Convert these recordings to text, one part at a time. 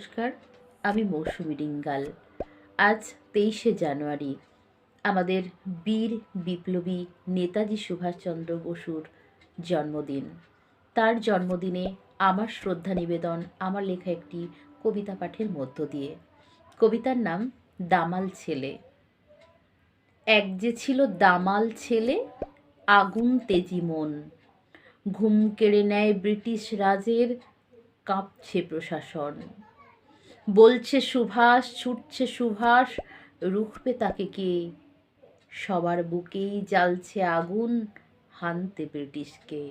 নমস্কার, আমি মৌসুমি ডিঙ্গাল আজ তেইশে জানুয়ারি। আমাদের বীর বিপ্লবী নেতাজি সুভাষচন্দ্র বসুর জন্মদিন। তার জন্মদিনে আমার শ্রদ্ধা নিবেদন, আমার লেখা একটি কবিতা পাঠের মধ্য দিয়ে। কবিতার নাম, দামাল ছেলে। এক যে ছিল দামাল ছেলে, আগুন তেজি মন। ঘুম কেড়ে নেয় ব্রিটিশ রাজের কাঁপছে প্রশাসন। বলছে সুভাষ, ছুটছে সুভাষ, রুখবে তাকে কে? সবার বুকেই জ্বালছে আগুন, হানতে ব্রিটিশকে।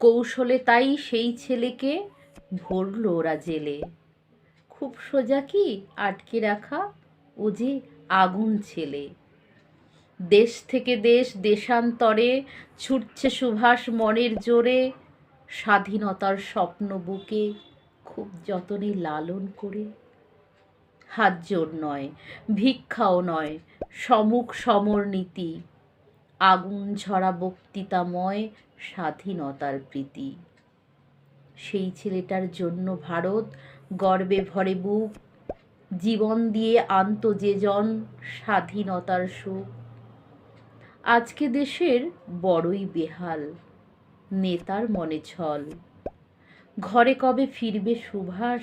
কৌশলে তাই সেই ছেলেকে ভরল ওরা জেলে। খুব সোজা কি আটকে রাখা? ও যে আগুন ছেলে। দেশ থেকে দেশ, দেশান্তরে ছুটছে সুভাষ মনের জোরে, স্বাধীনতার স্বপ্ন বুকে খুব যতনে লালন করে। হাত জোর নয়, ভিক্ষাও নয়, সমুখ সমর নীতি। আগুন ঝরা বক্তৃতাময় স্বাধীনতার প্রীতি। সেই ছেলেটার জন্য ভারত গর্বে ভরে বুক। জীবন দিয়ে আনত যে জন স্বাধীনতার সুখ। আজকে দেশের বড়ই বেহাল, নেতার মনে ছল। ঘরে কবে ফিরবে সুভাষ?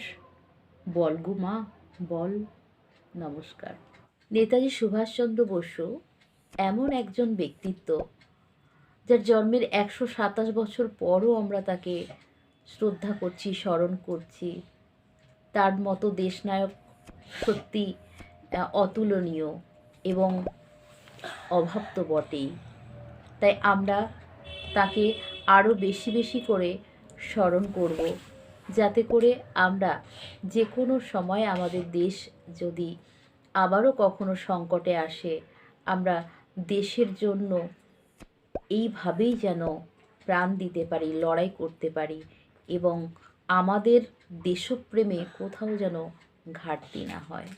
বল গো মা, বল। নমস্কার। নেতাজি সুভাষচন্দ্র বসু এমন একজন ব্যক্তিত্ব যার জন্মের একশো সাতাশ বছর পরও আমরা তাকে শ্রদ্ধা করছি, স্মরণ করছি। তার মতো দেশনায়ক সত্যি অতুলনীয় এবং অভাব তো বটেই। তাই আমরা তাকে আরও বেশি বেশি করে স্মরণ করব। যাতে করে আমরা যে কোনো সময় আমাদের দেশ যদি আবারও কখনো সংকটে আসে, আমরা দেশের জন্য এইভাবেই যেন প্রাণ দিতে পারি, লড়াই করতে পারি এবং আমাদের দেশপ্রেমে কোথাও যেন ঘাটতি না হয়।